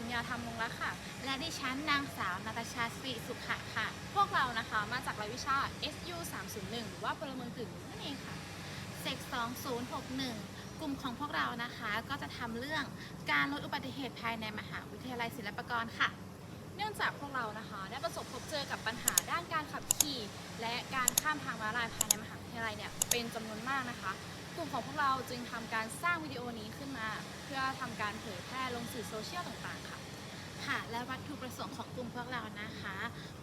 ดิฉันนางสาวสุพัญญาธรรมลงรักค่ะ และดิฉันนางสาวนาตาชาสิสุขะค่ะ พวกเรานะคะมาจากรายวิชา SU 301หรือว่าพลเมืองกึ่งนั่นเองค่ะเซก2061 กลุ่มของพวกเรานะคะก็จะทำเรื่องการลดอุบัติเหตุภายในมหาวิทยาลัยศิลปากรค่ะ เนื่องจากพวกเรานะคะได้ประสบพบเจอกับปัญหาด้านการขับขี่ และการข้ามทางม้าลายภายในมหาวิทยาลัยเนี่ยเป็นจำนวนมากนะคะ ลุ่มของพวกเราจึงทำการสร้างวิดีโอนี้ขึ้นมา เพื่อทำการเผยแพร่ลงสื่อโซเชียลต่างๆ ค่ะ ค่ะ และวัตถุประสงค์ของกลุ่มพวกเรานะคะ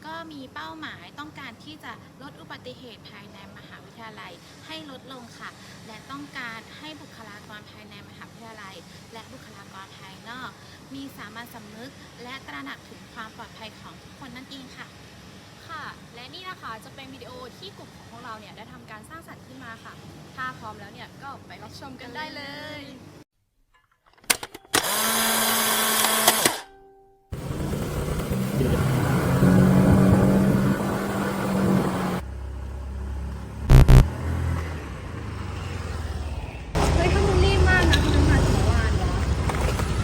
ก็มีเป้าหมายต้องการที่จะลดอุบัติเหตุภายในมหาวิทยาลัยให้ลดลงค่ะ และต้องการให้บุคลากรภายในมหาวิทยาลัย และบุคลากรภายนอก มีสามัญสำนึก และตระหนักถึงความปลอดภัยของทุกคนนั่นเองค่ะค่ะ และนี่นะคะจะเป็นวิดีโอที่กลุ่มของพวกเราเนี่ยได้ทำการสร้างสรรค์ขึ้นมาค่ะ ถ้าพร้อมแล้วเนี่ยก็ไปรับชมกันได้เลย เฮ้ยถ้ามึงรีบมากนะคุณจะมาถึงวานวะ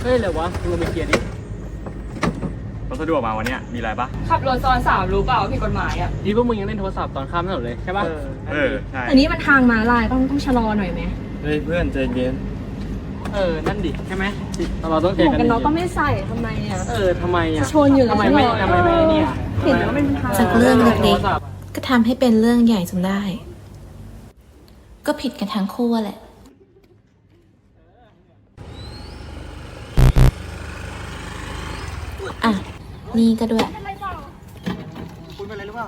เฮ้ยเลยวะดูไปเคลียร์ดิรถ สะดวกมาวันเนี้ยมีอะไรปะขับรถซ้อนสามรู้เปล่าผิดกฎหมายอะนี่พวกมึงยังเล่นโทรศัพท์ตอนข้ามถนนเลยใช่ปะเออใช่แต่นี้มันทางม้าลายต้องต้องชะลอหน่อยไหมเฮ้ยเพื่อนใจเย็นเออ นั่นดิใช่ไหมเราต้องหเคลีมยร์วกกันกันน็อกก็ดีไม่ใส่ทำไมอะๆเออทำไมอะจะชนอยู่แล้วทำไมไม่ใช่หรอทำไมไม่เนี่ยเห็นว่าเป็นทางจากเรื่องเล็กๆโทรศัพท์ก็ทำให้เป็นเรื่องใหญ่จนได้ ก็ผิดกันทั้งคู่แหละ อะ นี่ก็ด้วย คุณเป็นอะไรหรือเปล่า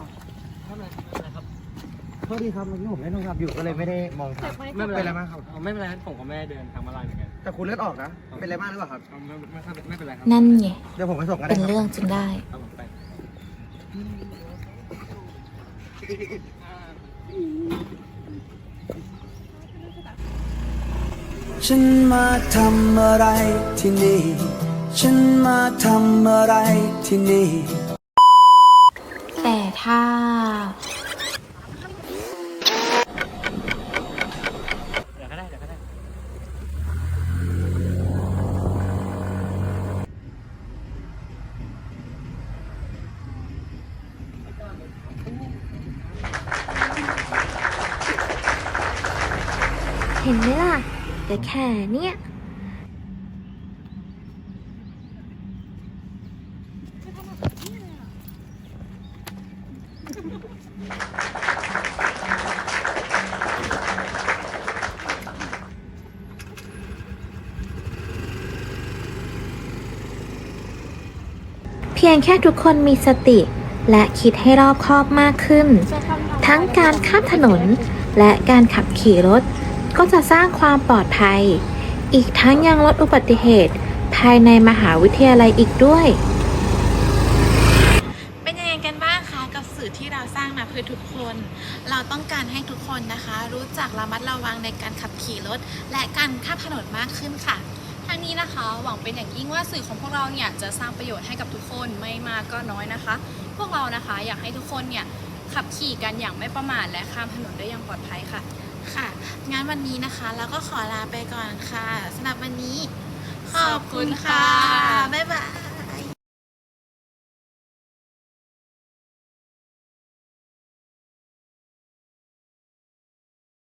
โทษทีครับเมื่อกี้ผมเล่นโทรศัพท์อยู่ก็เลยไม่ได้มองทางไม่เป็นเป็นไรอะไรบ้างครับอ๋อไม่เป็นไรผมก็ไม่ได้เดินทางมาลายเหมือนกันแต่คุณเลือดออกนะ เป็นอะไรบ้างหรือเปล่าครับอ๋อไม่ไม่ไม่ไม่เป็นไรครับนั่นไงเดี๋ยวผมไปส่งกันเป็ได้นครับเรื่องจนได้ครับผมไปฉันมาทำอะไรที่นี่ ฉันมาทำอะไรที่นี่ แต่ถ้า เดี๋ยวก็ได้เดี๋ยวก็ได้ เห็นไหมล่ะแต่แค่เนี้ย เพียงแค่ทุกคนมีสติ และคิดให้รอบคอบมากขึ้น ทั้งการข้ามถนนและการขับขี่รถ ก็จะสร้างความปลอดภัย อีกทั้งยังลดอุบัติเหตุ ภายในมหาวิทยาลัยอีกด้วย เป็นยังไงกันบ้างคะกับสื่อที่เราสร้างมาเพื่อ ทุกคน เราต้องการให้ทุกคนนะคะ รู้จักระมัดระวังในการขับขี่รถ และการข้ามถนนมากขึ้นค่ะทางนี้นะคะหวังเป็นอย่างยิ่งว่าสื่อของพวกเราเนี่ยจะสร้างประโยชน์ให้กับทุกคนไม่มากก็น้อยนะคะ พวกเรานะคะอยากให้ทุกคนเนี่ยขับขี่กันอย่างไม่ประมาทและข้ามถนนได้อย่างปลอดภัยค่ะ ค่ะงั้นวันนี้นะคะเราก็ขอลาไปก่อนค่ะสำหรับวันนี้ ขอบคุณค่ะ บ๊ายบาย